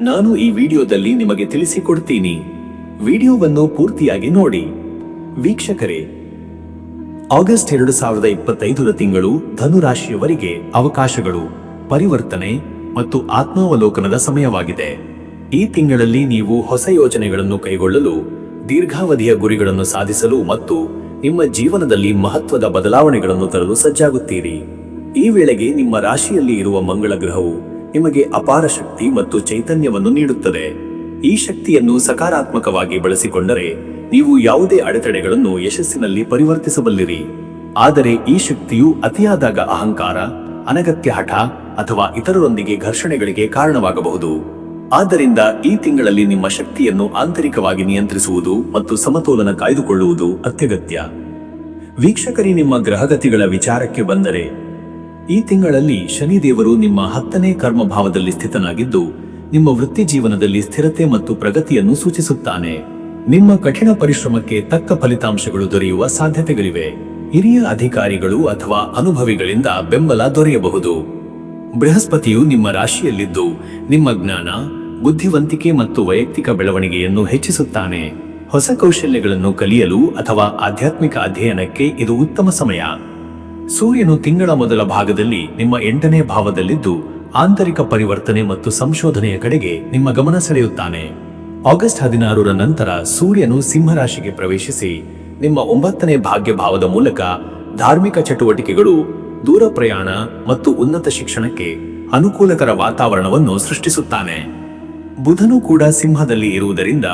ನಾನು ಈ ವಿಡಿಯೋದಲ್ಲಿ ನಿಮಗೆ ತಿಳಿಸಿಕೊಡ್ತೀನಿ. ವಿಡಿಯೋವನ್ನು ಪೂರ್ತಿಯಾಗಿ ನೋಡಿ. ವೀಕ್ಷಕರೇ, ಆಗಸ್ಟ್ ಎರಡು ಸಾವಿರದ ಇಪ್ಪತ್ತೈದರ ತಿಂಗಳು ಧನುರಾಶಿಯವರಿಗೆ ಅವಕಾಶಗಳು, ಪರಿವರ್ತನೆ ಮತ್ತು ಆತ್ಮಾವಲೋಕನದ ಸಮಯವಾಗಿದೆ. ಈ ತಿಂಗಳಲ್ಲಿ ನೀವು ಹೊಸ ಯೋಜನೆಗಳನ್ನು ಕೈಗೊಳ್ಳಲು, ದೀರ್ಘಾವಧಿಯ ಗುರಿಗಳನ್ನು ಸಾಧಿಸಲು ಮತ್ತು ನಿಮ್ಮ ಜೀವನದಲ್ಲಿ ಮಹತ್ವದ ಬದಲಾವಣೆಗಳನ್ನು ತರಲು ಸಜ್ಜಾಗುತ್ತೀರಿ. ಈ ವೇಳೆಗೆ ನಿಮ್ಮ ರಾಶಿಯಲ್ಲಿ ಇರುವ ಮಂಗಳ ಗ್ರಹವು ನಿಮಗೆ ಅಪಾರ ಶಕ್ತಿ ಮತ್ತು ಚೈತನ್ಯವನ್ನು ನೀಡುತ್ತದೆ. ಈ ಶಕ್ತಿಯನ್ನು ಸಕಾರಾತ್ಮಕವಾಗಿ ಬಳಸಿಕೊಂಡರೆ ನೀವು ಯಾವುದೇ ಅಡೆತಡೆಗಳನ್ನು ಯಶಸ್ಸಿನಲ್ಲಿ ಪರಿವರ್ತಿಸಬಲ್ಲಿರಿ. ಆದರೆ ಈ ಶಕ್ತಿಯು ಅತಿಯಾದಾಗ ಅಹಂಕಾರ, ಅನಗತ್ಯ ಹಠ ಅಥವಾ ಇತರರೊಂದಿಗೆ ಘರ್ಷಣೆಗಳಿಗೆ ಕಾರಣವಾಗಬಹುದು. ಆದ್ದರಿಂದ ಈ ತಿಂಗಳಲ್ಲಿ ನಿಮ್ಮ ಶಕ್ತಿಯನ್ನು ಆಂತರಿಕವಾಗಿ ನಿಯಂತ್ರಿಸುವುದು ಮತ್ತು ಸಮತೋಲನ ಕಾಯ್ದುಕೊಳ್ಳುವುದು ಅತ್ಯಗತ್ಯ. ವೀಕ್ಷಕರಿ ನಿಮ್ಮ ಗ್ರಹಗತಿಗಳ ವಿಚಾರಕ್ಕೆ ಬಂದರೆ ಈ ತಿಂಗಳಲ್ಲಿ ಶನಿದೇವರು ನಿಮ್ಮ ಹತ್ತನೇ ಕರ್ಮ ಭಾವದಲ್ಲಿ ಸ್ಥಿತನಾಗಿದ್ದು, ನಿಮ್ಮ ವೃತ್ತಿ ಜೀವನದಲ್ಲಿ ಸ್ಥಿರತೆ ಮತ್ತು ಪ್ರಗತಿಯನ್ನು ಸೂಚಿಸುತ್ತಾನೆ. ನಿಮ್ಮ ಕಠಿಣ ಪರಿಶ್ರಮಕ್ಕೆ ತಕ್ಕ ಫಲಿತಾಂಶಗಳು ದೊರೆಯುವ ಸಾಧ್ಯತೆಗಳಿವೆ. ಹಿರಿಯ ಅಧಿಕಾರಿಗಳು ಅಥವಾ ಅನುಭವಿಗಳಿಂದ ಬೆಂಬಲ ದೊರೆಯಬಹುದು. ಬೃಹಸ್ಪತಿಯು ನಿಮ್ಮ ರಾಶಿಯಲ್ಲಿದ್ದು, ನಿಮ್ಮ ಜ್ಞಾನ, ಬುದ್ಧಿವಂತಿಕೆ ಮತ್ತು ವೈಯಕ್ತಿಕ ಬೆಳವಣಿಗೆಯನ್ನು ಹೆಚ್ಚಿಸುತ್ತಾನೆ. ಹೊಸ ಕೌಶಲ್ಯಗಳನ್ನು ಕಲಿಯಲು ಅಥವಾ ಆಧ್ಯಾತ್ಮಿಕ ಅಧ್ಯಯನಕ್ಕೆ ಇದು ಉತ್ತಮ ಸಮಯ. ಸೂರ್ಯನು ತಿಂಗಳ ಮೊದಲ ಭಾಗದಲ್ಲಿ ನಿಮ್ಮ ಎಂಟನೇ ಭಾವದಲ್ಲಿದ್ದು ಆಂತರಿಕ ಪರಿವರ್ತನೆ ಮತ್ತು ಸಂಶೋಧನೆಯ ಕಡೆಗೆ ನಿಮ್ಮ ಗಮನ ಸೆಳೆಯುತ್ತಾನೆ. ಆಗಸ್ಟ್ ಹದಿನಾರರ ನಂತರ ಸೂರ್ಯನು ಸಿಂಹರಾಶಿಗೆ ಪ್ರವೇಶಿಸಿ ನಿಮ್ಮ ಒಂಬತ್ತನೇ ಭಾಗ್ಯ ಭಾವದ ಮೂಲಕ ಧಾರ್ಮಿಕ ಚಟುವಟಿಕೆಗಳು, ದೂರ ಪ್ರಯಾಣ ಮತ್ತು ಉನ್ನತ ಶಿಕ್ಷಣಕ್ಕೆ ಅನುಕೂಲಕರ ವಾತಾವರಣವನ್ನು ಸೃಷ್ಟಿಸುತ್ತಾನೆ. ಬುಧನು ಕೂಡ ಸಿಂಹದಲ್ಲಿ ಇರುವುದರಿಂದ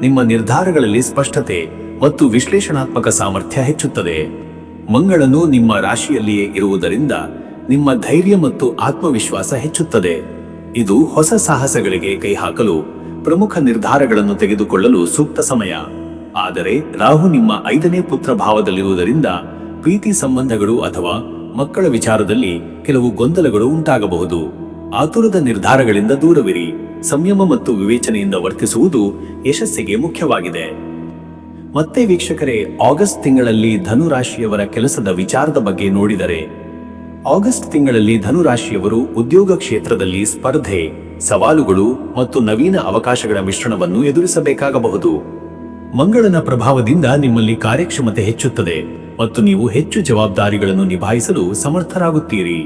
ನಿಮ್ಮ ನಿರ್ಧಾರಗಳಲ್ಲಿ ಸ್ಪಷ್ಟತೆ ಮತ್ತು ವಿಶ್ಲೇಷಣಾತ್ಮಕ ಸಾಮರ್ಥ್ಯ ಹೆಚ್ಚುತ್ತದೆ. ಮಂಗಳನು ನಿಮ್ಮ ರಾಶಿಯಲ್ಲಿಯೇ ಇರುವುದರಿಂದ ನಿಮ್ಮ ಧೈರ್ಯ ಮತ್ತು ಆತ್ಮವಿಶ್ವಾಸ ಹೆಚ್ಚುತ್ತದೆ. ಇದು ಹೊಸ ಸಾಹಸಗಳಿಗೆ ಕೈ ಹಾಕಲು ಪ್ರಮುಖ ನಿರ್ಧಾರಗಳನ್ನು ತೆಗೆದುಕೊಳ್ಳಲು ಸೂಕ್ತ ಸಮಯ. ಆದರೆ ರಾಹು ನಿಮ್ಮ ಐದನೇ ಪುತ್ರ ಭಾವದಲ್ಲಿರುವುದರಿಂದ ಪ್ರೀತಿ ಸಂಬಂಧಗಳು ಅಥವಾ ಮಕ್ಕಳ ವಿಚಾರದಲ್ಲಿ ಕೆಲವು ಗೊಂದಲಗಳು ಉಂಟಾಗಬಹುದು. ಆತುರದ ನಿರ್ಧಾರಗಳಿಂದ ದೂರವಿರಿ. ಸಂಯಮ ಮತ್ತು ವಿವೇಚನೆಯಿಂದ ವರ್ತಿಸುವುದು ಯಶಸ್ಸಿಗೆ ಮುಖ್ಯವಾಗಿದೆ. ಮತ್ತೆ ವೀಕ್ಷಕರೇ, ಆಗಸ್ಟ್ ತಿಂಗಳಲ್ಲಿ ಧನುರಾಶಿಯವರ ಕೆಲಸದ ವಿಚಾರದ ಬಗ್ಗೆ ನೋಡಿದರೆ, ಆಗಸ್ಟ್ ತಿಂಗಳಲ್ಲಿ ಧನುರಾಶಿಯವರು ಉದ್ಯೋಗ ಕ್ಷೇತ್ರದಲ್ಲಿ ಸ್ಪರ್ಧೆ, ಸವಾಲುಗಳು ಮತ್ತು ನವೀನ ಅವಕಾಶಗಳ ಮಿಶ್ರಣವನ್ನು ಎದುರಿಸಬೇಕಾಗಬಹುದು. ಮಂಗಳನ ಪ್ರಭಾವದಿಂದ ನಿಮ್ಮಲ್ಲಿ ಕಾರ್ಯಕ್ಷಮತೆ ಹೆಚ್ಚುತ್ತದೆ ಮತ್ತು ನೀವು ಹೆಚ್ಚು ಜವಾಬ್ದಾರಿಗಳನ್ನು ನಿಭಾಯಿಸಲು ಸಮರ್ಥರಾಗುತ್ತೀರಿ.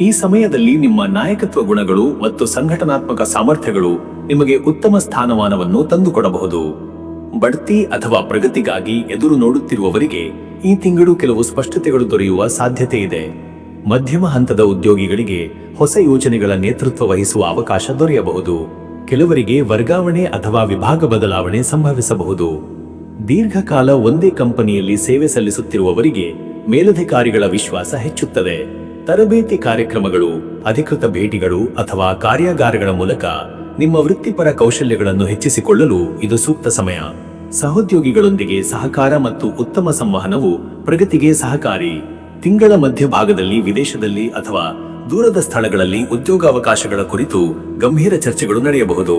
ಈ ಸಮಯದಲ್ಲಿ ನಿಮ್ಮ ನಾಯಕತ್ವ ಗುಣಗಳು ಮತ್ತು ಸಂಘಟನಾತ್ಮಕ ಸಾಮರ್ಥ್ಯಗಳು ನಿಮಗೆ ಉತ್ತಮ ಸ್ಥಾನಮಾನವನ್ನು ತಂದುಕೊಡಬಹುದು. ಬಡ್ತಿ ಅಥವಾ ಪ್ರಗತಿಗಾಗಿ ಎದುರು ನೋಡುತ್ತಿರುವವರಿಗೆ ಈ ತಿಂಗಳು ಕೆಲವು ಸ್ಪಷ್ಟತೆಗಳು ದೊರೆಯುವ ಸಾಧ್ಯತೆ ಇದೆ. ಮಧ್ಯಮ ಹಂತದ ಉದ್ಯೋಗಿಗಳಿಗೆ ಹೊಸ ಯೋಜನೆಗಳ ನೇತೃತ್ವ ವಹಿಸುವ ಅವಕಾಶ ದೊರೆಯಬಹುದು. ಕೆಲವರಿಗೆ ವರ್ಗಾವಣೆ ಅಥವಾ ವಿಭಾಗ ಬದಲಾವಣೆ ಸಂಭವಿಸಬಹುದು. ದೀರ್ಘಕಾಲ ಒಂದೇ ಕಂಪನಿಯಲ್ಲಿ ಸೇವೆ ಸಲ್ಲಿಸುತ್ತಿರುವವರಿಗೆ ಮೇಲಧಿಕಾರಿಗಳ ವಿಶ್ವಾಸ ಹೆಚ್ಚುತ್ತದೆ. ತರಬೇತಿ ಕಾರ್ಯಕ್ರಮಗಳು, ಅಧಿಕೃತ ಭೇಟಿಗಳು ಅಥವಾ ಕಾರ್ಯಾಗಾರಗಳ ಮೂಲಕ ನಿಮ್ಮ ವೃತ್ತಿಪರ ಕೌಶಲ್ಯಗಳನ್ನು ಹೆಚ್ಚಿಸಿಕೊಳ್ಳಲು ಇದು ಸೂಕ್ತ ಸಮಯ. ಸಹೋದ್ಯೋಗಿಗಳೊಂದಿಗೆ ಸಹಕಾರ ಮತ್ತು ಉತ್ತಮ ಸಂವಹನವು ಪ್ರಗತಿಗೆ ಸಹಕಾರಿ. ತಿಂಗಳ ಮಧ್ಯಭಾಗದಲ್ಲಿ ವಿದೇಶದಲ್ಲಿ ಅಥವಾ ದೂರದ ಸ್ಥಳಗಳಲ್ಲಿ ಉದ್ಯೋಗಾವಕಾಶಗಳ ಕುರಿತು ಗಂಭೀರ ಚರ್ಚೆಗಳು ನಡೆಯಬಹುದು.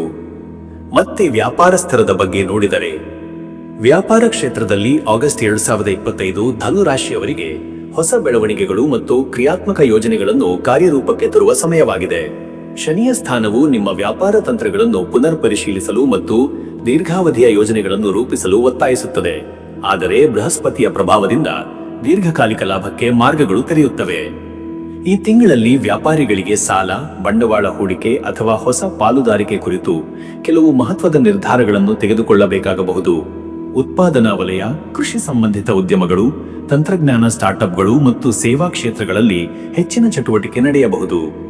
ಮತ್ತೆ ವ್ಯಾಪಾರಸ್ಥರದ ಬಗ್ಗೆ ನೋಡಿದರೆ. ವ್ಯಾಪಾರ ಕ್ಷೇತ್ರದಲ್ಲಿ ಆಗಸ್ಟ್ ಎರಡು ಸಾವಿರದ ಇಪ್ಪತ್ತೈದು ಧನುರಾಶಿಯವರಿಗೆ ಹೊಸ ಬೆಳವಣಿಗೆಗಳು ಮತ್ತು ಕ್ರಿಯಾತ್ಮಕ ಯೋಜನೆಗಳನ್ನು ಕಾರ್ಯರೂಪಕ್ಕೆ ತರುವ ಸಮಯವಾಗಿದೆ. ಶನಿಯ ಸ್ಥಾನವು ನಿಮ್ಮ ವ್ಯಾಪಾರ ತಂತ್ರಗಳನ್ನು ಪುನರ್ ಪರಿಶೀಲಿಸಲು ಮತ್ತು ದೀರ್ಘಾವಧಿಯ ಯೋಜನೆಗಳನ್ನು ರೂಪಿಸಲು ಒತ್ತಾಯಿಸುತ್ತದೆ. ಆದರೆ ಬೃಹಸ್ಪತಿಯ ಪ್ರಭಾವದಿಂದ ದೀರ್ಘಕಾಲಿಕ ಲಾಭಕ್ಕೆ ಮಾರ್ಗಗಳು ತೆರೆಯುತ್ತವೆ. ಈ ತಿಂಗಳಲ್ಲಿ ವ್ಯಾಪಾರಿಗಳಿಗೆ ಸಾಲ, ಬಂಡವಾಳ ಹೂಡಿಕೆ ಅಥವಾ ಹೊಸ ಪಾಲುದಾರಿಕೆ ಕುರಿತು ಕೆಲವು ಮಹತ್ವದ ನಿರ್ಧಾರಗಳನ್ನು ತೆಗೆದುಕೊಳ್ಳಬೇಕಾಗಬಹುದು. ಉತ್ಪಾದನಾ ವಲಯ, ಕೃಷಿ ಸಂಬಂಧಿತ ಉದ್ಯಮಗಳು, ತಂತ್ರಜ್ಞಾನ ಸ್ಟಾರ್ಟ್ಅಪ್ಗಳು ಮತ್ತು ಸೇವಾ ಕ್ಷೇತ್ರಗಳಲ್ಲಿ ಹೆಚ್ಚಿನ ಚಟುವಟಿಕೆ ನಡೆಯಬಹುದು.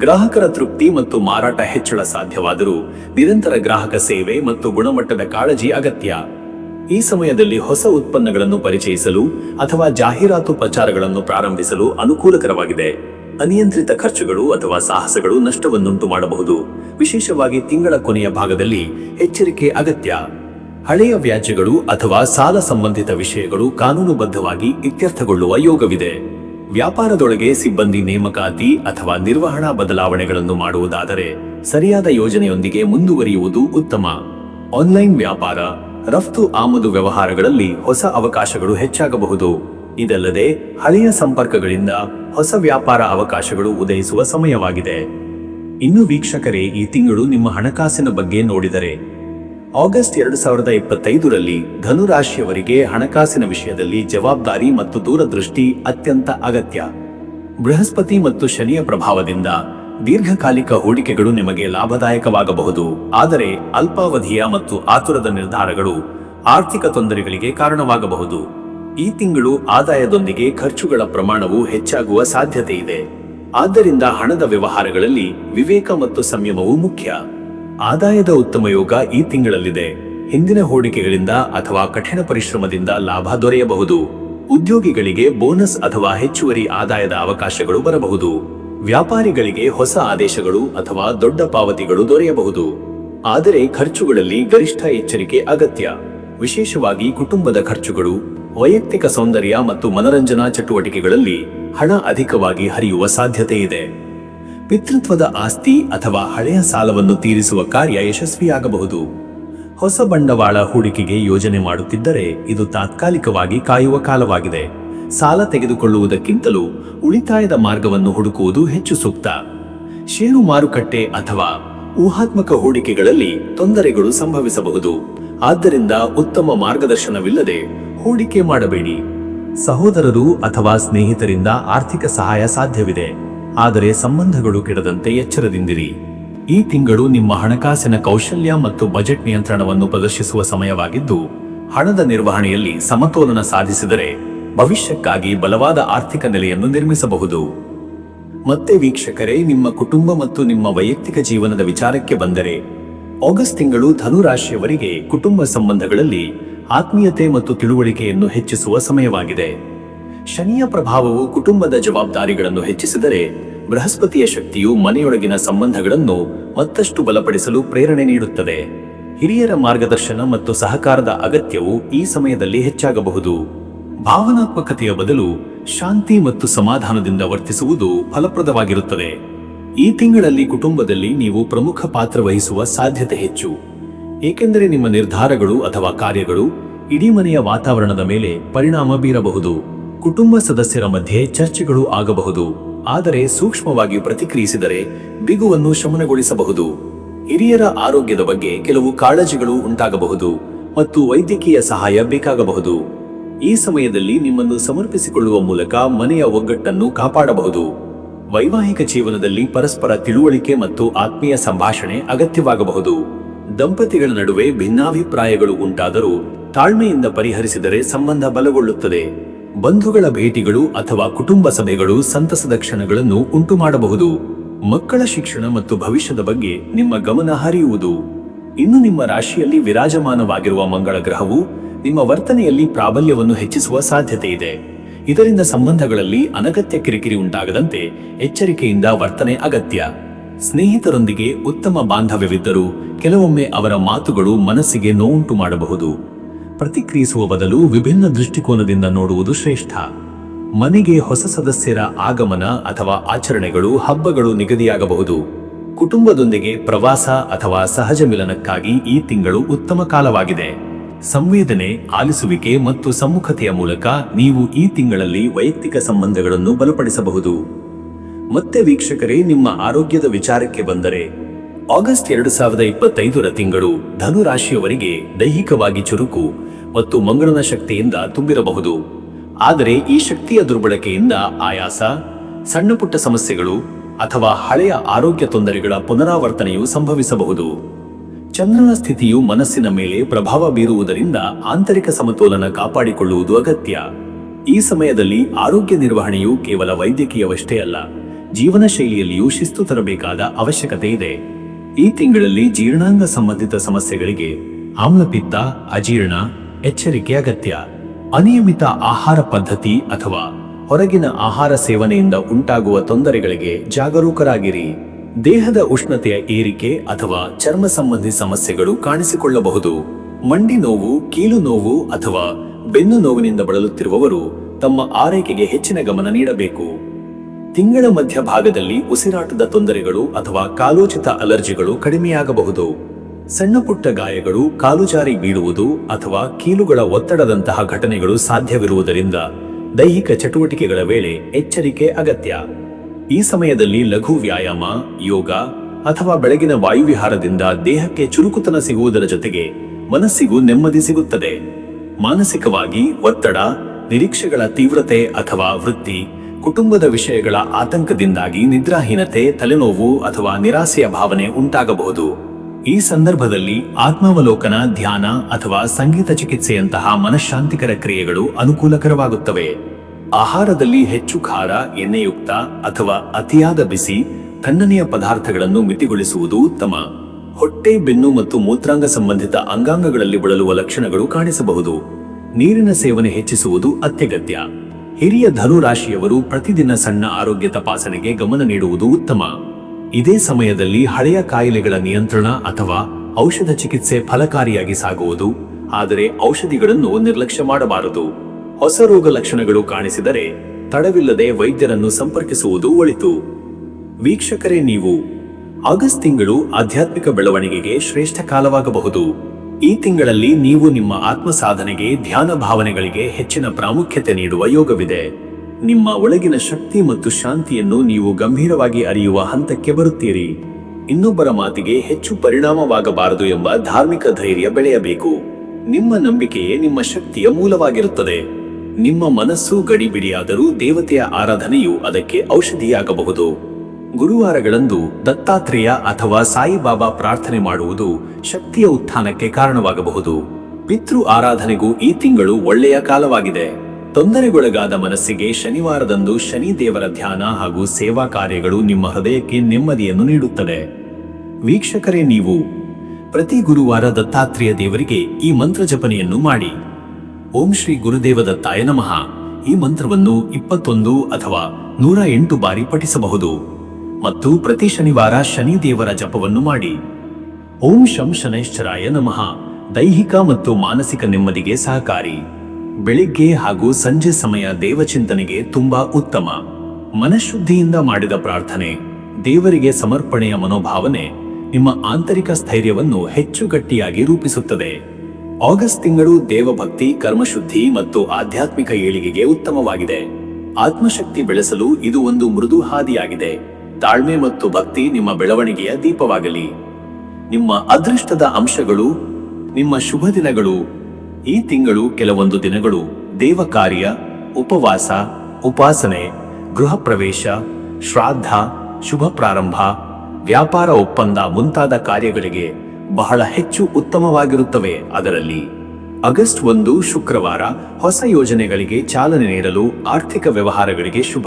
ಗ್ರಾಹಕರ ತೃಪ್ತಿ ಮತ್ತು ಮಾರಾಟ ಹೆಚ್ಚಳ ಸಾಧ್ಯವಾದರೂ ನಿರಂತರ ಗ್ರಾಹಕ ಸೇವೆ ಮತ್ತು ಗುಣಮಟ್ಟದ ಕಾಳಜಿ ಅಗತ್ಯ. ಈ ಸಮಯದಲ್ಲಿ ಹೊಸ ಉತ್ಪನ್ನಗಳನ್ನು ಪರಿಚಯಿಸಲು ಅಥವಾ ಜಾಹೀರಾತು ಪ್ರಚಾರಗಳನ್ನು ಪ್ರಾರಂಭಿಸಲು ಅನುಕೂಲಕರವಾಗಿದೆ. ಅನಿಯಂತ್ರಿತ ಖರ್ಚುಗಳು ಅಥವಾ ಸಾಹಸಗಳು ನಷ್ಟವನ್ನುಂಟು ಮಾಡಬಹುದು. ವಿಶೇಷವಾಗಿ ತಿಂಗಳ ಕೊನೆಯ ಭಾಗದಲ್ಲಿ ಎಚ್ಚರಿಕೆ ಅಗತ್ಯ. ಹಳೆಯ ವ್ಯಾಜ್ಯಗಳು ಅಥವಾ ಸಾಲ ಸಂಬಂಧಿತ ವಿಷಯಗಳು ಕಾನೂನುಬದ್ಧವಾಗಿ ಇತ್ಯರ್ಥಗೊಳ್ಳುವ ಯೋಗವಿದೆ. ವ್ಯಾಪಾರದೊಳಗೆ ಸಿಬ್ಬಂದಿ ನೇಮಕಾತಿ ಅಥವಾ ನಿರ್ವಹಣಾ ಬದಲಾವಣೆಗಳನ್ನು ಮಾಡುವುದಾದರೆ ಸರಿಯಾದ ಯೋಜನೆಯೊಂದಿಗೆ ಮುಂದುವರಿಯುವುದು ಉತ್ತಮ. ಆನ್ಲೈನ್ ವ್ಯಾಪಾರ, ರಫ್ತು ಆಮದು ವ್ಯವಹಾರಗಳಲ್ಲಿ ಹೊಸ ಅವಕಾಶಗಳು ಹೆಚ್ಚಾಗಬಹುದು. ಇದಲ್ಲದೆ ಹಳೆಯ ಸಂಪರ್ಕಗಳಿಂದ ಹೊಸ ವ್ಯಾಪಾರ ಅವಕಾಶಗಳು ಉದಯಿಸುವ ಸಮಯವಾಗಿದೆ. ಇನ್ನು ವೀಕ್ಷಕರೇ, ಈ ತಿಂಗಳು ನಿಮ್ಮ ಹಣಕಾಸಿನ ಬಗ್ಗೆ ನೋಡಿದರೆ ಆಗಸ್ಟ್ ಎರಡು ಸಾವಿರದ ಇಪ್ಪತ್ತೈದರಲ್ಲಿ ಧನುರಾಶಿಯವರಿಗೆ ಹಣಕಾಸಿನ ವಿಷಯದಲ್ಲಿ ಜವಾಬ್ದಾರಿ ಮತ್ತು ದೂರದೃಷ್ಟಿ ಅತ್ಯಂತ ಅಗತ್ಯ. ಬೃಹಸ್ಪತಿ ಮತ್ತು ಶನಿಯ ಪ್ರಭಾವದಿಂದ ದೀರ್ಘಕಾಲಿಕ ಹೂಡಿಕೆಗಳು ನಿಮಗೆ ಲಾಭದಾಯಕವಾಗಬಹುದು. ಆದರೆ ಅಲ್ಪಾವಧಿಯ ಮತ್ತು ಆತುರದ ನಿರ್ಧಾರಗಳು ಆರ್ಥಿಕ ತೊಂದರೆಗಳಿಗೆ ಕಾರಣವಾಗಬಹುದು. ಈ ತಿಂಗಳು ಆದಾಯದೊಂದಿಗೆ ಖರ್ಚುಗಳ ಪ್ರಮಾಣವು ಹೆಚ್ಚಾಗುವ ಸಾಧ್ಯತೆ ಇದೆ ಆದ್ದರಿಂದ ಹಣದ ವ್ಯವಹಾರಗಳಲ್ಲಿ ವಿವೇಕ ಮತ್ತು ಸಂಯಮವು ಮುಖ್ಯ. ಆದಾಯದ ಉತ್ತಮ ಯೋಗ ಈ ತಿಂಗಳಲ್ಲಿದೆ. ಹಿಂದಿನ ಹೂಡಿಕೆಗಳಿಂದ ಅಥವಾ ಕಠಿಣ ಪರಿಶ್ರಮದಿಂದ ಲಾಭ ದೊರೆಯಬಹುದು. ಉದ್ಯೋಗಿಗಳಿಗೆ ಬೋನಸ್ ಅಥವಾ ಹೆಚ್ಚುವರಿ ಆದಾಯದ ಅವಕಾಶಗಳು ಬರಬಹುದು. ವ್ಯಾಪಾರಿಗಳಿಗೆ ಹೊಸ ಆದೇಶಗಳು ಅಥವಾ ದೊಡ್ಡ ಪಾವತಿಗಳು ದೊರೆಯಬಹುದು. ಆದರೆ ಖರ್ಚುಗಳಲ್ಲಿ ಗರಿಷ್ಠ ಎಚ್ಚರಿಕೆ ಅಗತ್ಯ. ವಿಶೇಷವಾಗಿ ಕುಟುಂಬದ ಖರ್ಚುಗಳು, ವೈಯಕ್ತಿಕ ಸೌಂದರ್ಯ ಮತ್ತು ಮನರಂಜನಾ ಚಟುವಟಿಕೆಗಳಲ್ಲಿ ಹಣ ಅಧಿಕವಾಗಿ ಹರಿಯುವ ಸಾಧ್ಯತೆ ಇದೆ ಪಿತೃತ್ವದ ಆಸ್ತಿ ಅಥವಾ ಹಳೆಯ ಸಾಲವನ್ನು ತೀರಿಸುವ ಕಾರ್ಯ ಯಶಸ್ವಿಯಾಗಬಹುದು. ಹೊಸ ಬಂಡವಾಳ ಹೂಡಿಕೆಗೆ ಯೋಜನೆ ಮಾಡುತ್ತಿದ್ದರೆ ಇದು ತಾತ್ಕಾಲಿಕವಾಗಿ ಕಾಯುವ ಕಾಲವಾಗಿದೆ. ಸಾಲ ತೆಗೆದುಕೊಳ್ಳುವುದಕ್ಕಿಂತಲೂ ಉಳಿತಾಯದ ಮಾರ್ಗವನ್ನು ಹುಡುಕುವುದು ಹೆಚ್ಚು ಸೂಕ್ತ. ಷೇರು ಮಾರುಕಟ್ಟೆ ಅಥವಾ ಊಹಾತ್ಮಕ ಹೂಡಿಕೆಗಳಲ್ಲಿ ತೊಂದರೆಗಳು ಸಂಭವಿಸಬಹುದು. ಆದ್ದರಿಂದ ಉತ್ತಮ ಮಾರ್ಗದರ್ಶನವಿಲ್ಲದೆ ಹೂಡಿಕೆ ಮಾಡಬೇಡಿ. ಸಹೋದರರು ಅಥವಾ ಸ್ನೇಹಿತರಿಂದ ಆರ್ಥಿಕ ಸಹಾಯ ಸಾಧ್ಯವಿದೆ. ಆದರೆ ಸಂಬಂಧಗಳು ಕೆಡದಂತೆ ಎಚ್ಚರದಿಂದಿರಿ. ಈ ತಿಂಗಳು ನಿಮ್ಮ ಹಣಕಾಸಿನ ಕೌಶಲ್ಯ ಮತ್ತು ಬಜೆಟ್ ನಿಯಂತ್ರಣವನ್ನು ಪ್ರದರ್ಶಿಸುವ ಸಮಯವಾಗಿದ್ದು, ಹಣದ ನಿರ್ವಹಣೆಯಲ್ಲಿ ಸಮತೋಲನ ಸಾಧಿಸಿದರೆ ಭವಿಷ್ಯಕ್ಕಾಗಿ ಬಲವಾದ ಆರ್ಥಿಕ ನೆಲೆಯನ್ನು ನಿರ್ಮಿಸಬಹುದು. ಮತ್ತೆ ವೀಕ್ಷಕರೇ, ನಿಮ್ಮ ಕುಟುಂಬ ಮತ್ತು ನಿಮ್ಮ ವೈಯಕ್ತಿಕ ಜೀವನದ ವಿಚಾರಕ್ಕೆ ಬಂದರೆ, ಆಗಸ್ಟ್ ತಿಂಗಳು ಧನುರಾಶಿಯವರಿಗೆ ಕುಟುಂಬ ಸಂಬಂಧಗಳಲ್ಲಿ ಆತ್ಮೀಯತೆ ಮತ್ತು ತಿಳುವಳಿಕೆಯನ್ನು ಹೆಚ್ಚಿಸುವ ಸಮಯವಾಗಿದೆ. ಶನಿಯ ಪ್ರಭಾವವು ಕುಟುಂಬದ ಜವಾಬ್ದಾರಿಗಳನ್ನು ಹೆಚ್ಚಿಸಿದರೆ ಬೃಹಸ್ಪತಿಯ ಶಕ್ತಿಯು ಮನೆಯೊಳಗಿನ ಸಂಬಂಧಗಳನ್ನು ಮತ್ತಷ್ಟು ಬಲಪಡಿಸಲು ಪ್ರೇರಣೆ ನೀಡುತ್ತದೆ. ಹಿರಿಯರ ಮಾರ್ಗದರ್ಶನ ಮತ್ತು ಸಹಕಾರದ ಅಗತ್ಯವು ಈ ಸಮಯದಲ್ಲಿ ಹೆಚ್ಚಾಗಬಹುದು. ಭಾವನಾತ್ಮಕತೆಯ ಬದಲು ಶಾಂತಿ ಮತ್ತು ಸಮಾಧಾನದಿಂದ ವರ್ತಿಸುವುದು ಫಲಪ್ರದವಾಗಿರುತ್ತದೆ. ಈ ತಿಂಗಳಲ್ಲಿ ಕುಟುಂಬದಲ್ಲಿ ನೀವು ಪ್ರಮುಖ ಪಾತ್ರ ವಹಿಸುವ ಸಾಧ್ಯತೆ ಹೆಚ್ಚು. ಏಕೆಂದರೆ ನಿಮ್ಮ ನಿರ್ಧಾರಗಳು ಅಥವಾ ಕಾರ್ಯಗಳು ಇಡೀ ಮನೆಯ ವಾತಾವರಣದ ಮೇಲೆ ಪರಿಣಾಮ ಬೀರಬಹುದು. ಕುಟುಂಬ ಸದಸ್ಯರ ಮಧ್ಯೆ ಚರ್ಚೆಗಳು ಆಗಬಹುದು. ಆದರೆ ಸೂಕ್ಷ್ಮವಾಗಿ ಪ್ರತಿಕ್ರಿಯಿಸಿದರೆ ಬಿಗುವನ್ನು ಶಮನಗೊಳಿಸಬಹುದು. ಹಿರಿಯರ ಆರೋಗ್ಯದ ಬಗ್ಗೆ ಕೆಲವು ಕಾಳಜಿಗಳು ಉಂಟಾಗಬಹುದು ಮತ್ತು ವೈದ್ಯಕೀಯ ಸಹಾಯ ಬೇಕಾಗಬಹುದು. ಈ ಸಮಯದಲ್ಲಿ ನಿಮ್ಮನ್ನು ಸಮರ್ಪಿಸಿಕೊಳ್ಳುವ ಮೂಲಕ ಮನೆಯ ಒಗ್ಗಟ್ಟನ್ನು ಕಾಪಾಡಬಹುದು. ವೈವಾಹಿಕ ಜೀವನದಲ್ಲಿ ಪರಸ್ಪರ ತಿಳುವಳಿಕೆ ಮತ್ತು ಆತ್ಮೀಯ ಸಂಭಾಷಣೆ ಅಗತ್ಯವಾಗಬಹುದು. ದಂಪತಿಗಳ ನಡುವೆ ಭಿನ್ನಾಭಿಪ್ರಾಯಗಳು ಉಂಟಾದರೂ ತಾಳ್ಮೆಯಿಂದ ಪರಿಹರಿಸಿದರೆ ಸಂಬಂಧ ಬಲಗೊಳ್ಳುತ್ತದೆ. ಬಂಧುಗಳ ಭೇಟಿಗಳು ಅಥವಾ ಕುಟುಂಬ ಸಭೆಗಳು ಸಂತಸದ ಕ್ಷಣಗಳನ್ನು ಉಂಟು ಮಾಡಬಹುದು ಮಕ್ಕಳ ಶಿಕ್ಷಣ ಮತ್ತು ಭವಿಷ್ಯದ ಬಗ್ಗೆ ನಿಮ್ಮ ಗಮನ ಹರಿಯುವುದು. ಇನ್ನು ನಿಮ್ಮ ರಾಶಿಯಲ್ಲಿ ವಿರಾಜಮಾನವಾಗಿರುವ ಮಂಗಳ ಗ್ರಹವು ನಿಮ್ಮ ವರ್ತನೆಯಲ್ಲಿ ಪ್ರಾಬಲ್ಯವನ್ನು ಹೆಚ್ಚಿಸುವ ಸಾಧ್ಯತೆ ಇದೆ ಇದರಿಂದ ಸಂಬಂಧಗಳಲ್ಲಿ ಅನಗತ್ಯ ಕಿರಿಕಿರಿ ಉಂಟಾಗದಂತೆ ಎಚ್ಚರಿಕೆಯಿಂದ ವರ್ತನೆ ಅಗತ್ಯ. ಸ್ನೇಹಿತರೊಂದಿಗೆ ಉತ್ತಮ ಬಾಂಧವ್ಯವಿದ್ದರೂ ಕೆಲವೊಮ್ಮೆ ಅವರ ಮಾತುಗಳು ಮನಸ್ಸಿಗೆ ನೋವುಂಟು ಮಾಡಬಹುದು. ಪ್ರತಿಕ್ರಿಯಿಸುವ ಬದಲು ವಿಭಿನ್ನ ದೃಷ್ಟಿಕೋನದಿಂದ ನೋಡುವುದು ಶ್ರೇಷ್ಠ. ಮನೆಗೆ ಹೊಸ ಸದಸ್ಯರ ಆಗಮನ ಅಥವಾ ಆಚರಣೆಗಳು, ಹಬ್ಬಗಳು ನಿಗದಿಯಾಗಬಹುದು. ಕುಟುಂಬದೊಂದಿಗೆ ಪ್ರವಾಸ ಅಥವಾ ಸಹಜ ಮಿಲನಕ್ಕಾಗಿ ಈ ತಿಂಗಳು ಉತ್ತಮ ಕಾಲವಾಗಿದೆ. ಸಂವೇದನೆ, ಆಲಿಸುವಿಕೆ ಮತ್ತು ಸಮ್ಮುಖತೆಯ ಮೂಲಕ ನೀವು ಈ ತಿಂಗಳಲ್ಲಿ ವೈಯಕ್ತಿಕ ಸಂಬಂಧಗಳನ್ನು ಬಲಪಡಿಸಬಹುದು. ಮತ್ತೆ ವೀಕ್ಷಕರೇ, ನಿಮ್ಮ ಆರೋಗ್ಯದ ವಿಚಾರಕ್ಕೆ ಬಂದರೆ ಆಗಸ್ಟ್ ಎರಡು ಸಾವಿರದ ಇಪ್ಪತ್ತೈದರ ತಿಂಗಳು ಧನುರಾಶಿಯವರಿಗೆ ದೈಹಿಕವಾಗಿ ಚುರುಕು ಮತ್ತು ಮಂಗಳನ ಶಕ್ತಿಯಿಂದ ತುಂಬಿರಬಹುದು. ಆದರೆ ಈ ಶಕ್ತಿಯ ದುರ್ಬಳಕೆಯಿಂದ ಆಯಾಸ, ಸಣ್ಣ ಪುಟ್ಟ ಸಮಸ್ಯೆಗಳು ಅಥವಾ ಹಳೆಯ ಆರೋಗ್ಯ ತೊಂದರೆಗಳ ಪುನರಾವರ್ತನೆಯು ಸಂಭವಿಸಬಹುದು. ಚಂದ್ರನ ಸ್ಥಿತಿಯು ಮನಸ್ಸಿನ ಮೇಲೆ ಪ್ರಭಾವ ಬೀರುವುದರಿಂದ ಆಂತರಿಕ ಸಮತೋಲನ ಕಾಪಾಡಿಕೊಳ್ಳುವುದು ಅಗತ್ಯ. ಈ ಸಮಯದಲ್ಲಿ ಆರೋಗ್ಯ ನಿರ್ವಹಣೆಯು ಕೇವಲ ವೈದ್ಯಕೀಯವಷ್ಟೇ ಅಲ್ಲ ಜೀವನ ಶೈಲಿಯಲ್ಲಿಯೂ ಶಿಸ್ತು ತರಬೇಕಾದ ಅವಶ್ಯಕತೆ ಇದೆ. ಈ ತಿಂಗಳಲ್ಲಿ ಜೀರ್ಣಾಂಗ ಸಂಬಂಧಿತ ಸಮಸ್ಯೆಗಳಿಗೆ ಆಮ್ಲಪಿತ್ತ, ಅಜೀರ್ಣ, ಎಚ್ಚರಿಕೆ ಅಗತ್ಯ. ಅನಿಯಮಿತ ಆಹಾರ ಪದ್ಧತಿ ಅಥವಾ ಹೊರಗಿನ ಆಹಾರ ಸೇವನೆಯಿಂದ ಉಂಟಾಗುವ ತೊಂದರೆಗಳಿಗೆ ಜಾಗರೂಕರಾಗಿರಿ. ದೇಹದ ಉಷ್ಣತೆಯ ಏರಿಕೆ ಅಥವಾ ಚರ್ಮ ಸಂಬಂಧಿ ಸಮಸ್ಯೆಗಳು ಕಾಣಿಸಿಕೊಳ್ಳಬಹುದು. ಮಂಡಿ ನೋವು, ಕೀಲು ನೋವು ಅಥವಾ ಬೆನ್ನು ನೋವಿನಿಂದ ಬಳಲುತ್ತಿರುವವರು ತಮ್ಮ ಆರೈಕೆಗೆ ಹೆಚ್ಚಿನ ಗಮನ ನೀಡಬೇಕು. ತಿಂಗಳ ಮಧ್ಯಭಾಗದಲ್ಲಿ ಉಸಿರಾಟದ ತೊಂದರೆಗಳು ಅಥವಾ ಕಾಲೋಚಿತ ಅಲರ್ಜಿಗಳು ಕಡಿಮೆಯಾಗಬಹುದು. ಸಣ್ಣ ಪುಟ್ಟ ಗಾಯಗಳು, ಕಾಲುಜಾರಿ ಬೀಳುವುದು ಅಥವಾ ಕೀಲುಗಳ ಒತ್ತಡದಂತಹ ಘಟನೆಗಳು ಸಾಧ್ಯವಿರುವುದರಿಂದ ದೈಹಿಕ ಚಟುವಟಿಕೆಗಳ ವೇಳೆ ಎಚ್ಚರಿಕೆ ಅಗತ್ಯ. ಈ ಸಮಯದಲ್ಲಿ ಲಘು ವ್ಯಾಯಾಮ, ಯೋಗ ಅಥವಾ ಬೆಳಗಿನ ವಾಯುವಿಹಾರದಿಂದ ದೇಹಕ್ಕೆ ಚುರುಕುತನ ಸಿಗುವುದರ ಜೊತೆಗೆ ಮನಸ್ಸಿಗೂ ನೆಮ್ಮದಿ ಸಿಗುತ್ತದೆ. ಮಾನಸಿಕವಾಗಿ ಒತ್ತಡ, ನಿರೀಕ್ಷೆಗಳ ತೀವ್ರತೆ ಅಥವಾ ವೃತ್ತಿ ಕುಟುಂಬದ ವಿಷಯಗಳ ಆತಂಕದಿಂದಾಗಿ ನಿದ್ರಾಹೀನತೆ, ತಲೆನೋವು ಅಥವಾ ನಿರಾಸೆಯ ಭಾವನೆ ಉಂಟಾಗಬಹುದು. ಈ ಸಂದರ್ಭದಲ್ಲಿ ಆತ್ಮಾವಲೋಕನ, ಧ್ಯಾನ ಅಥವಾ ಸಂಗೀತ ಚಿಕಿತ್ಸೆಯಂತಹ ಮನಃಶಾಂತಿಕರ ಕ್ರಿಯೆಗಳು ಅನುಕೂಲಕರವಾಗುತ್ತವೆ. ಆಹಾರದಲ್ಲಿ ಹೆಚ್ಚು ಖಾರ, ಎಣ್ಣೆಯುಕ್ತ ಅಥವಾ ಅತಿಯಾದ ಬಿಸಿ, ತಣ್ಣನೆಯ ಪದಾರ್ಥಗಳನ್ನು ಮಿತಿಗೊಳಿಸುವುದು ಉತ್ತಮ. ಹೊಟ್ಟೆ, ಬೆನ್ನು ಮತ್ತು ಮೂತ್ರಾಂಗ ಸಂಬಂಧಿತ ಅಂಗಾಂಗಗಳಲ್ಲಿ ಬಳಲುವ ಲಕ್ಷಣಗಳು ಕಾಣಿಸಬಹುದು. ನೀರಿನ ಸೇವನೆ ಹೆಚ್ಚಿಸುವುದು ಅತ್ಯಗತ್ಯ. ಹಿರಿಯ ಧನು ರಾಶಿಯವರು ಪ್ರತಿದಿನ ಸಣ್ಣ ಆರೋಗ್ಯ ತಪಾಸಣೆಗೆ ಗಮನ ನೀಡುವುದು ಉತ್ತಮ. ಇದೇ ಸಮಯದಲ್ಲಿ ಹಳೆಯ ಕಾಯಿಲೆಗಳ ನಿಯಂತ್ರಣ ಅಥವಾ ಔಷಧ ಚಿಕಿತ್ಸೆ ಫಲಕಾರಿಯಾಗಿ ಸಾಗುವುದು, ಆದರೆ ಔಷಧಿಗಳನ್ನು ನಿರ್ಲಕ್ಷ್ಯ ಮಾಡಬಾರದು. ಹೊಸ ರೋಗ ಲಕ್ಷಣಗಳು ಕಾಣಿಸಿದರೆ ತಡವಿಲ್ಲದೆ ವೈದ್ಯರನ್ನು ಸಂಪರ್ಕಿಸುವುದು ಒಳಿತು. ವೀಕ್ಷಕರೇ ನೀವು, ಆಗಸ್ಟ್ ತಿಂಗಳು ಆಧ್ಯಾತ್ಮಿಕ ಬೆಳವಣಿಗೆಗೆ ಶ್ರೇಷ್ಠ ಕಾಲವಾಗಬಹುದು. ಈ ತಿಂಗಳಲ್ಲಿ ನೀವು ನಿಮ್ಮ ಆತ್ಮ ಸಾಧನೆಗೆ ಧ್ಯಾನ ಭಾವನೆಗಳಿಗೆ ಹೆಚ್ಚಿನ ಪ್ರಾಮುಖ್ಯತೆ ನೀಡುವ ಯೋಗವಿದೆ. ನಿಮ್ಮ ಒಳಗಿನ ಶಕ್ತಿ ಮತ್ತು ಶಾಂತಿಯನ್ನು ನೀವು ಗಂಭೀರವಾಗಿ ಅರಿಯುವ ಹಂತಕ್ಕೆ ಬರುತ್ತೀರಿ. ಇನ್ನೊಬ್ಬರ ಮಾತಿಗೆ ಹೆಚ್ಚು ಪರಿಣಾಮವಾಗಬಾರದು ಎಂಬ ಧಾರ್ಮಿಕ ಧೈರ್ಯ ಬೆಳೆಯಬೇಕು. ನಿಮ್ಮ ನಂಬಿಕೆಯೇ ನಿಮ್ಮ ಶಕ್ತಿಯ ಮೂಲವಾಗಿರುತ್ತದೆ. ನಿಮ್ಮ ಮನಸ್ಸು ಗಡಿಬಿಡಿಯಾದರೂ ದೇವತೆಯ ಆರಾಧನೆಯು ಅದಕ್ಕೆ ಔಷಧಿಯಾಗಬಹುದು. ಗುರುವಾರಗಳಂದು ದತ್ತಾತ್ರೇಯ ಅಥವಾ ಸಾಯಿಬಾಬಾ ಪ್ರಾರ್ಥನೆ ಮಾಡುವುದು ಶಕ್ತಿಯ ಉತ್ಥಾನಕ್ಕೆ ಕಾರಣವಾಗಬಹುದು. ಪಿತೃ ಆರಾಧನೆಗೂ ಈ ತಿಂಗಳು ಒಳ್ಳೆಯ ಕಾಲವಾಗಿದೆ. ತೊಂದರೆಗೊಳಗಾದ ಮನಸ್ಸಿಗೆ ಶನಿವಾರದಂದು ಶನಿ ದೇವರ ಧ್ಯಾನ ಹಾಗೂ ಸೇವಾ ಕಾರ್ಯಗಳು ನಿಮ್ಮ ಹೃದಯಕ್ಕೆ ನೆಮ್ಮದಿಯನ್ನು ನೀಡುತ್ತದೆ. ವೀಕ್ಷಕರೇ, ನೀವು ಪ್ರತಿ ಗುರುವಾರ ದತ್ತಾತ್ರೇಯ ದೇವರಿಗೆ ಈ ಮಂತ್ರ ಜಪನೆಯನ್ನು ಮಾಡಿ. ಓಂ ಶ್ರೀ ಗುರುದೇವ ದತ್ತಾಯ ನಮಃ. ಈ ಮಂತ್ರವನ್ನು ಇಪ್ಪತ್ತೊಂದು ಅಥವಾ ನೂರ ಎಂಟು ಬಾರಿ ಪಠಿಸಬಹುದು. ಮತ್ತು ಪ್ರತಿ ಶನಿವಾರ ಶನಿ ದೇವರ ಜಪವನ್ನು ಮಾಡಿ. ಓಂ ಶಂ ಶನೈಶ್ಚರಾಯ ನಮಃ. ದೈಹಿಕ ಮತ್ತು ಮಾನಸಿಕ ನೆಮ್ಮದಿಗೆ ಸಹಕಾರಿ. ಬೆಳಿಗ್ಗೆ ಹಾಗೂ ಸಂಜೆ ಸಮಯ ದೇವಚಿಂತನೆಗೆ ತುಂಬಾ ಉತ್ತಮ. ಮನಃಶುದ್ಧಿಯಿಂದ ಮಾಡಿದ ಪ್ರಾರ್ಥನೆ, ದೇವರಿಗೆ ಸಮರ್ಪಣೆಯ ಮನೋಭಾವನೆ, ನಿಮ್ಮ ಆಂತರಿಕ ಸ್ಥೈರ್ಯವನ್ನು ಹೆಚ್ಚು ಗಟ್ಟಿಯಾಗಿ ರೂಪಿಸುತ್ತದೆ. ಆಗಸ್ಟ್ ತಿಂಗಳು ದೇವಭಕ್ತಿ, ಕರ್ಮಶುದ್ಧಿ ಮತ್ತು ಆಧ್ಯಾತ್ಮಿಕ ಏಳಿಗೆಗೆ ಉತ್ತಮವಾಗಿದೆ. ಆತ್ಮಶಕ್ತಿ ಬೆಳೆಸಲು ಇದು ಒಂದು ಮೃದು ಹಾದಿಯಾಗಿದೆ. ತಾಳ್ಮೆ ಮತ್ತು ಭಕ್ತಿ ನಿಮ್ಮ ಬೆಳವಣಿಗೆಯ ದೀಪವಾಗಲಿ. ನಿಮ್ಮ ಅದೃಷ್ಟದ ಅಂಶಗಳು, ನಿಮ್ಮ ಶುಭ ದಿನಗಳು, ಈ ತಿಂಗಳು ಕೆಲವೊಂದು ದಿನಗಳು ದೇವ ಕಾರ್ಯ ಉಪವಾಸ, ಉಪಾಸನೆ, ಗೃಹ ಪ್ರವೇಶ, ಶ್ರಾದ್ದ, ಶುಭ ಪ್ರಾರಂಭ, ವ್ಯಾಪಾರ ಒಪ್ಪಂದ ಮುಂತಾದ ಕಾರ್ಯಗಳಿಗೆ ಬಹಳ ಹೆಚ್ಚು ಉತ್ತಮವಾಗಿರುತ್ತವೆ. ಅದರಲ್ಲಿ ಆಗಸ್ಟ್ ಒಂದು ಶುಕ್ರವಾರ ಹೊಸ ಯೋಜನೆಗಳಿಗೆ ಚಾಲನೆ ನೀಡಲು ಆರ್ಥಿಕ ವ್ಯವಹಾರಗಳಿಗೆ ಶುಭ.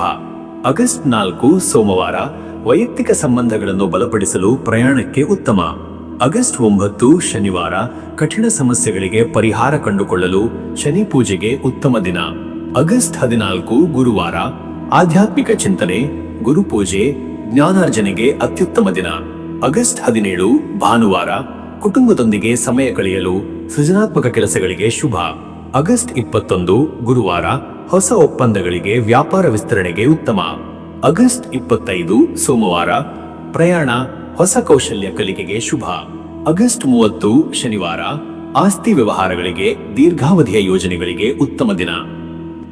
ಆಗಸ್ಟ್ ನಾಲ್ಕು ಸೋಮವಾರ ವೈಯಕ್ತಿಕ ಸಂಬಂಧಗಳನ್ನು ಬಲಪಡಿಸಲು ಪ್ರಯಾಣಕ್ಕೆ ಉತ್ತಮ. ಆಗಸ್ಟ್ ಒಂಬತ್ತು ಶನಿವಾರ ಕಠಿಣ ಸಮಸ್ಯೆಗಳಿಗೆ ಪರಿಹಾರ ಕಂಡುಕೊಳ್ಳಲು ಶನಿ ಪೂಜೆಗೆ ಉತ್ತಮ ದಿನ. ಆಗಸ್ಟ್ ಹದಿನಾಲ್ಕು ಗುರುವಾರ ಆಧ್ಯಾತ್ಮಿಕ ಚಿಂತನೆ ಗುರುಪೂಜೆ ಜ್ಞಾನಾರ್ಜನೆಗೆ ಅತ್ಯುತ್ತಮ ದಿನ. ಆಗಸ್ಟ್ ಹದಿನೇಳು ಭಾನುವಾರ ಕುಟುಂಬದೊಂದಿಗೆ ಸಮಯ ಕಳೆಯಲು ಸೃಜನಾತ್ಮಕ ಕೆಲಸಗಳಿಗೆ ಶುಭ. ಆಗಸ್ಟ್ ಇಪ್ಪತ್ತೊಂದು ಗುರುವಾರ ಹೊಸ ಒಪ್ಪಂದಗಳಿಗೆ ವ್ಯಾಪಾರ ವಿಸ್ತರಣೆಗೆ ಉತ್ತಮ. ಆಗಸ್ಟ್ ಇಪ್ಪತ್ತೈದು, ಸೋಮವಾರ. ಪ್ರಯಾಣ, ಹೊಸ ಕೌಶಲ್ಯ ಕಲಿಕೆಗೆ ಶುಭ. ಆಗಸ್ಟ್ ಮೂವತ್ತು, ಶನಿವಾರ. ಆಸ್ತಿ ವ್ಯವಹಾರಗಳಿಗೆ, ದೀರ್ಘಾವಧಿಯ ಯೋಜನೆಗಳಿಗೆ ಉತ್ತಮ ದಿನ.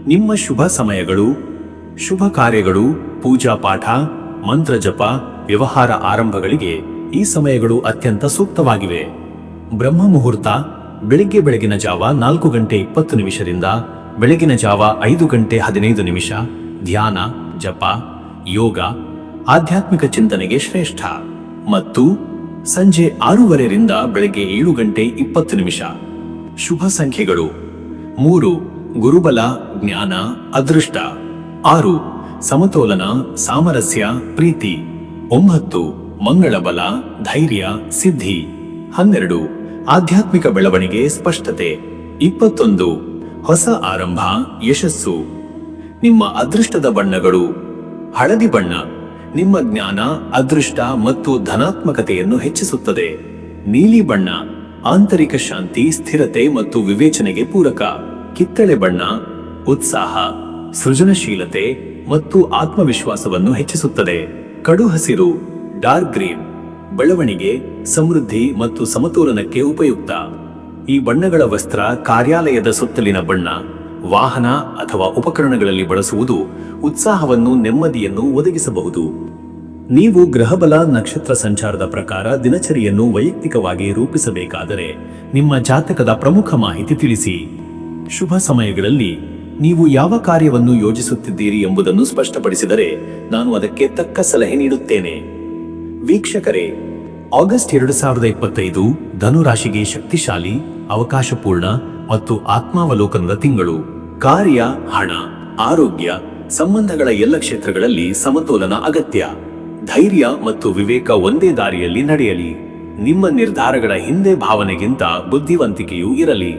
ನಿಮ್ಮ ಶುಭ ಸಮಯಗಳು, ಶುಭ ಕಾರ್ಯಗಳು, ಪೂಜಾ ಪಾಠ, ಮಂತ್ರ ಜಪ, ವ್ಯವಹಾರ ಆರಂಭಗಳಿಗೆ ಈ ಸಮಯಗಳು ಅತ್ಯಂತ ಸೂಕ್ತವಾಗಿವೆ. ಬ್ರಹ್ಮ ಮುಹೂರ್ತ, ಬೆಳಿಗ್ಗೆ ಬೆಳಗಿನ ಜಾವ ನಾಲ್ಕು ಗಂಟೆ ಇಪ್ಪತ್ತು ನಿಮಿಷದಿಂದ ಬೆಳಗಿನ ಜಾವ ಐದು ಗಂಟೆ ಹದಿನೈದು ನಿಮಿಷ, ಧ್ಯಾನ, ಜಪ, ಯೋಗ, ಆಧ್ಯಾತ್ಮಿಕ ಚಿಂತನೆಗೆ ಶ್ರೇಷ್ಠ. ಮತ್ತು ಸಂಜೆ ಆರೂವರೆರಿಂದ ಬೆಳಗ್ಗೆ ಏಳು ಗಂಟೆ ಇಪ್ಪತ್ತು ನಿಮಿಷ. ಶುಭ ಸಂಖ್ಯೆಗಳು. ಮೂರು, ಗುರುಬಲ, ಜ್ಞಾನ, ಅದೃಷ್ಟ. ಆರು, ಸಮತೋಲನ, ಸಾಮರಸ್ಯ, ಪ್ರೀತಿ. ಒಂಬತ್ತು, ಮಂಗಳಬಲ, ಧೈರ್ಯ, ಸಿದ್ಧಿ. ಹನ್ನೆರಡು, ಆಧ್ಯಾತ್ಮಿಕ ಬೆಳವಣಿಗೆ, ಸ್ಪಷ್ಟತೆ. ಇಪ್ಪತ್ತೊಂದು ಹೊಸ ಆರಂಭ, ಯಶಸ್ಸು. ನಿಮ್ಮ ಅದೃಷ್ಟದ ಬಣ್ಣಗಳು, ಹಳದಿ ಬಣ್ಣ, ನಿಮ್ಮ ಜ್ಞಾನ, ಅದೃಷ್ಟ ಮತ್ತು ಧನಾತ್ಮಕತೆಯನ್ನು ಹೆಚ್ಚಿಸುತ್ತದೆ. ನೀಲಿ ಬಣ್ಣ, ಆಂತರಿಕ ಶಾಂತಿ, ಸ್ಥಿರತೆ ಮತ್ತು ವಿವೇಚನೆಗೆ ಪೂರಕ. ಕಿತ್ತಳೆ ಬಣ್ಣ, ಉತ್ಸಾಹ, ಸೃಜನಶೀಲತೆ ಮತ್ತು ಆತ್ಮವಿಶ್ವಾಸವನ್ನು ಹೆಚ್ಚಿಸುತ್ತದೆ. ಕಡು ಹಸಿರು, ಡಾರ್ಕ್ ಗ್ರೀನ್, ಬೆಳವಣಿಗೆ, ಸಮೃದ್ಧಿ ಮತ್ತು ಸಮತೋಲನಕ್ಕೆ ಉಪಯುಕ್ತ. ಈ ಬಣ್ಣಗಳ ವಸ್ತ್ರ ಕಾರ್ಯಾಲಯದ ಸುತ್ತಲಿನ ಬಣ್ಣ, ವಾಹನ ಅಥವಾ ಉಪಕರಣಗಳಲ್ಲಿ ಬಳಸುವುದು ಉತ್ಸಾಹವನ್ನು, ನೆಮ್ಮದಿಯನ್ನು ಒದಗಿಸಬಹುದು. ನೀವು ಗ್ರಹಬಲ ನಕ್ಷತ್ರ ಸಂಚಾರದ ಪ್ರಕಾರ ದಿನಚರಿಯನ್ನು ವೈಯಕ್ತಿಕವಾಗಿ ರೂಪಿಸಬೇಕಾದರೆ ನಿಮ್ಮ ಜಾತಕದ ಪ್ರಮುಖ ಮಾಹಿತಿ ತಿಳಿಸಿ. ಶುಭ ಸಮಯಗಳಲ್ಲಿ ನೀವು ಯಾವ ಕಾರ್ಯವನ್ನು ಯೋಜಿಸುತ್ತಿದ್ದೀರಿ ಎಂಬುದನ್ನು ಸ್ಪಷ್ಟಪಡಿಸಿದರೆ ನಾನು ಅದಕ್ಕೆ ತಕ್ಕ ಸಲಹೆ ನೀಡುತ್ತೇನೆ. ವೀಕ್ಷಕರೇ ಆಗಸ್ಟ್ ಎರಡು ಸಾವಿರದ ಇಪ್ಪತ್ತೈದು ಧನುರಾಶಿಗೆ ಶಕ್ತಿಶಾಲಿ, ಅವಕಾಶಪೂರ್ಣ ಮತ್ತು ಆತ್ಮಾವಲೋಕನದ ತಿಂಗಳು. ಕಾರ್ಯ, ಹಣ, ಆರೋಗ್ಯ, ಸಂಬಂಧಗಳ ಎಲ್ಲ ಕ್ಷೇತ್ರಗಳಲ್ಲಿ ಸಮತೋಲನ ಅಗತ್ಯ. ಧೈರ್ಯ ಮತ್ತು ವಿವೇಕ ಒಂದೇ ದಾರಿಯಲ್ಲಿ ನಡೆಯಲಿ. ನಿಮ್ಮ ನಿರ್ಧಾರಗಳ ಹಿಂದೆ ಭಾವನೆಗಿಂತ ಬುದ್ಧಿವಂತಿಕೆಯೂ ಇರಲಿ.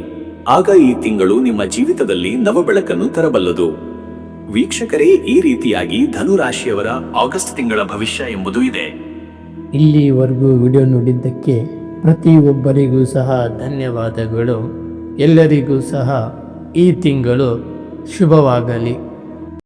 ಆಗ ಈ ತಿಂಗಳು ನಿಮ್ಮ ಜೀವಿತದಲ್ಲಿ ನವಬೆಳಕನ್ನು ತರಬಲ್ಲದು. ವೀಕ್ಷಕರೇ, ಈ ರೀತಿಯಾಗಿ ಧನುರಾಶಿಯವರ ಆಗಸ್ಟ್ ತಿಂಗಳ ಭವಿಷ್ಯ ಎಂಬುದು ಇದೆ. ಇಲ್ಲಿವರೆಗೂ ವಿಡಿಯೋ ನೋಡಿದ್ದಕ್ಕೆ ಪ್ರತಿಯೊಬ್ಬರಿಗೂ ಸಹ ಧನ್ಯವಾದಗಳು. ಎಲ್ಲರಿಗೂ ಸಹ ಈ ತಿಂಗಳು ಶುಭವಾಗಲಿ.